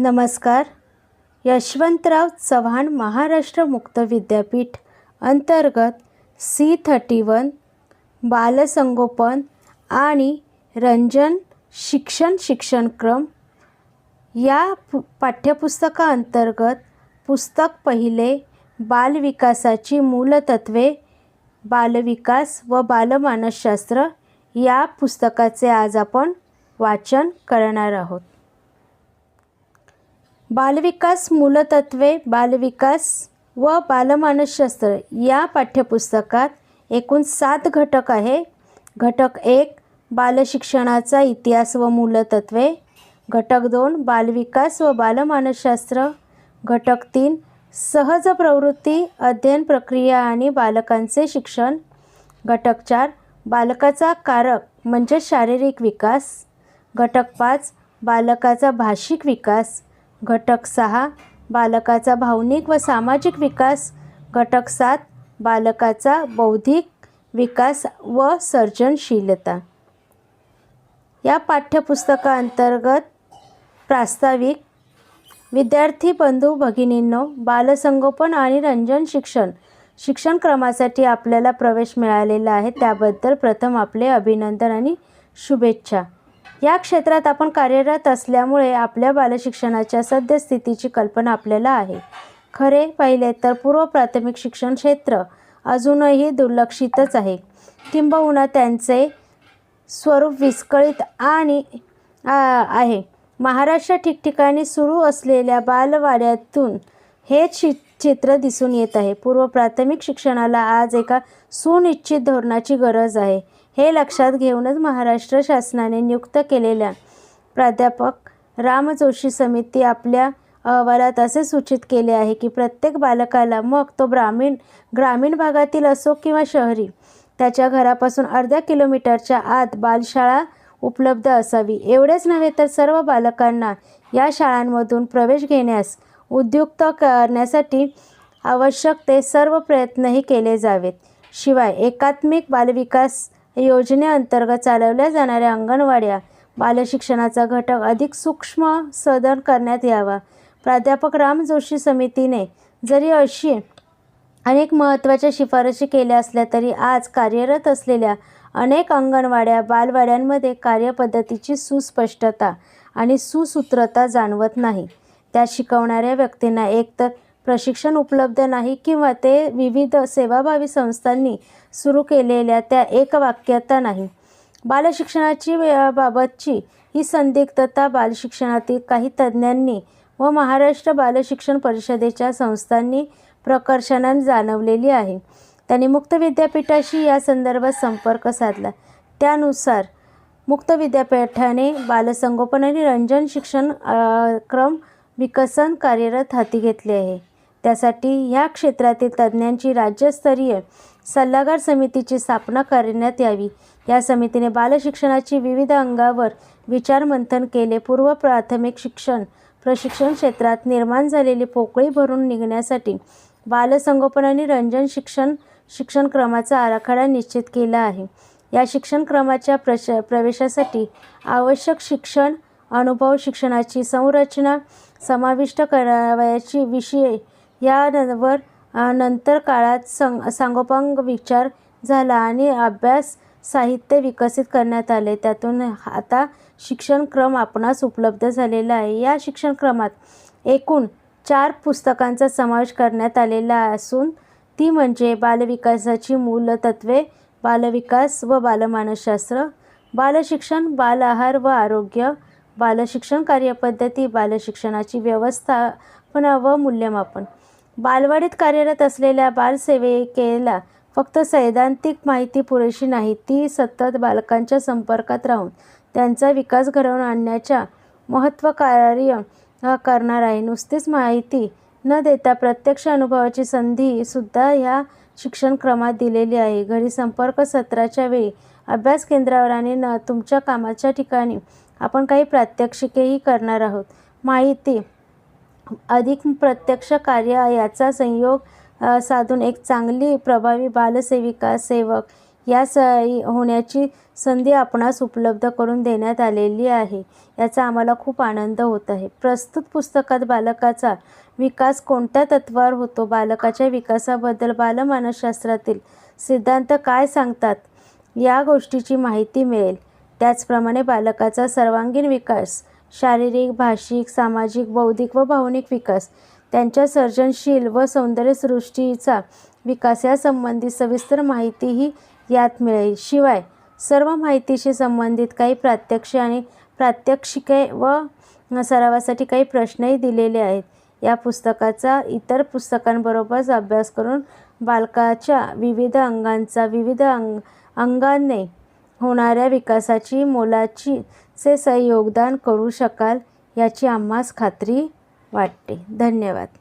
नमस्कार. यशवंतराव चव्हाण महाराष्ट्र मुक्त विद्यापीठ अंतर्गत सी थर्टी वन बालसंगोपन आणि रंजन शिक्षण शिक्षणक्रम या पु पाठ्यपुस्तकाअंतर्गत पुस्तक पहिले बालविकासाची मूलतत्वे बालविकास व बालमानसशास्त्र या पुस्तकाचे आज आपण वाचन करणार आहोत. बालविकास मूलतत्वे बालविकास व बालमानसशास्त्र या पाठ्यपुस्तकात एकूण सात घटक आहे. घटक एक बालशिक्षणाचा इतिहास व मूलतत्वे. घटक दोन बालविकास व बालमानसशास्त्र. घटक तीन सहज प्रवृत्ती अध्ययन प्रक्रिया आणि बालकांचे शिक्षण. घटक चार बालकाचा कारक म्हणजे शारीरिक विकास. घटक पाच बालकाचा भाषिक विकास. घटक सहा बालकाचा भावनिक व सामाजिक विकास. घटक सात बालकाचा बौद्धिक विकास व सर्जनशीलता. या पाठ्यपुस्तकाअंतर्गत प्रास्ताविक विद्यार्थी बंधू भगिनींनो बालसंगोपन आणि रंजन शिक्षण शिक्षण क्रमासाठी आपल्याला प्रवेश मिळालेला आहे. त्याबद्दल प्रथम आपले अभिनंदन आणि शुभेच्छा. या क्षेत्रात आपण कार्यरत असल्यामुळे आपल्या बालशिक्षणाच्या सद्यस्थितीची कल्पना आपल्याला आहे. खरे पाहिले तर पूर्व प्राथमिक शिक्षण क्षेत्र अजूनही दुर्लक्षितच आहे. किंबहुना त्यांचे स्वरूप विस्कळीत आणि आहे. महाराष्ट्र ठिकठिकाणी सुरू असलेल्या बालवाड्यातून हे चि चित्र दिसून येत आहे. पूर्व प्राथमिक शिक्षणाला आज एका सुनिश्चित धोरणाची गरज आहे. हे लक्षात घेऊनच महाराष्ट्र शासनाने नियुक्त केलेल्या प्राध्यापक राम जोशी समिती आपल्या अहवालात असे सूचित केले आहे की प्रत्येक बालकाला मग तो ग्रामीण ग्रामीण भागातील असो किंवा शहरी त्याच्या घरापासून अर्ध्या किलोमीटरच्या आत बालशाळा उपलब्ध असावी. एवढेच नव्हे तर सर्व बालकांना या शाळांमधून प्रवेश घेण्यास उद्युक्त करण्यासाठी आवश्यक ते सर्व प्रयत्नही केले जावेत. शिवाय एकात्मिक बालविकास योजनेअंतर्गत चालवल्या जाणाऱ्या अंगणवाड्या बालशिक्षणाचा घटक अधिक सूक्ष्म सदन करण्यात यावा. प्राध्यापक राम जोशी समितीने जरी अशी अनेक महत्त्वाच्या शिफारशी केल्या असल्या तरी आज कार्यरत असलेल्या अनेक अंगणवाड्या बालवाड्यांमध्ये कार्यपद्धतीची सुस्पष्टता आणि सुसूत्रता जाणवत नाही. त्या शिकवणाऱ्या व्यक्तींना एकतर प्रशिक्षण उपलब्ध नाही किंवा ते विविध सेवाभावी संस्थांनी सुरू केलेल्या त्या एकवाक्यता नाही. बालशिक्षणाची बाबतची ही संदिग्धता बालशिक्षणातील काही तज्ज्ञांनी व महाराष्ट्र बालशिक्षण परिषदेच्या संस्थांनी प्रकर्षानं जाणवलेली आहे. त्यांनी मुक्त विद्यापीठाशी या संदर्भात संपर्क साधला. त्यानुसार मुक्त विद्यापीठाने बालसंगोपन आणि रंजन शिक्षण क्रम विकसन कार्यरत हाती घेतले आहे. त्यासाठी ह्या क्षेत्रातील तज्ज्ञांची राज्यस्तरीय सल्लागार समितीची स्थापना करण्यात यावी. या समितीने बालशिक्षणाची विविध अंगावर विचारमंथन केले. पूर्व प्राथमिक शिक्षण प्रशिक्षण क्षेत्रात निर्माण झालेली पोकळी भरून निघण्यासाठी बालसंगोपन आणि रंजन शिक्षण शिक्षणक्रमाचा आराखडा निश्चित केला आहे. या शिक्षणक्रमाच्या प्रश प्रवेशासाठी आवश्यक शिक्षण अनुभव शिक्षणाची संरचना समाविष्ट करावयाची विषय यावर नंतर काळात सं सांगोपांग विचार झाला आणि अभ्यास साहित्य विकसित करण्यात आले. त्यातून आता शिक्षणक्रम आपणास उपलब्ध झालेला आहे. या शिक्षणक्रमात एकूण चार पुस्तकांचा समावेश करण्यात आलेला असून ती म्हणजे बालविकासाची मूलतत्वे बालविकास व बालमानसशास्त्र बालशिक्षण बाल आहार व आरोग्य बालशिक्षण कार्यपद्धती बालशिक्षणाची व्यवस्थापन व मूल्यमापन. बालवाडीत कार्यरत असलेल्या बालसेविकेला फक्त सैद्धांतिक माहिती पुरेशी नाही ती सतत बालकांच्या संपर्कात राहून त्यांचा विकास घडवून आणण्याच्या महत्त्व कार्य करणार आहे. नुसतीच माहिती न देता प्रत्यक्ष अनुभवाची संधीसुद्धा ह्या शिक्षणक्रमात दिलेली आहे. घरी संपर्क सत्राच्या वेळी अभ्यास केंद्रावर आणि न तुमच्या कामाच्या ठिकाणी आपण काही प्रात्यक्षिकेही करणार आहोत. माहिती अधिक प्रत्यक्ष कार्य याचा संयोग साधून एक चांगली प्रभावी बालसेविका सेवक या स होण्याची संधी आपणास उपलब्ध करून देण्यात आलेली आहे. याचा आम्हाला खूप आनंद होत आहे. प्रस्तुत पुस्तकात बालकाचा विकास कोणत्या तत्त्वावर होतो? बालकाच्या विकासाबद्दल बालमानसशास्त्रातील सिद्धांत काय सांगतात? या गोष्टीची माहिती मिळेल. त्याचप्रमाणे बालकाचा सर्वांगीण विकास शारीरिक भाषिक सामाजिक बौद्धिक व भावनिक विकास. त्यांच्या सर्जनशील व सौंदर्यसृष्टीचा विकास यासंबंधी सविस्तर माहितीही यात मिळेल. शिवाय सर्व माहितीशी संबंधित काही प्रात्यक्ष आणि प्रात्यक्षिके व सरावासाठी काही प्रश्नही दिलेले आहेत. या पुस्तकाचा इतर पुस्तकांबरोबरच अभ्यास करून बालकाच्या विविध अंगांचा विविध अंग अंगाने होणाऱ्या विकासाची मोलाची से सहयोगदान करू शकाल याची आम्हास खात्री वाटते. धन्यवाद.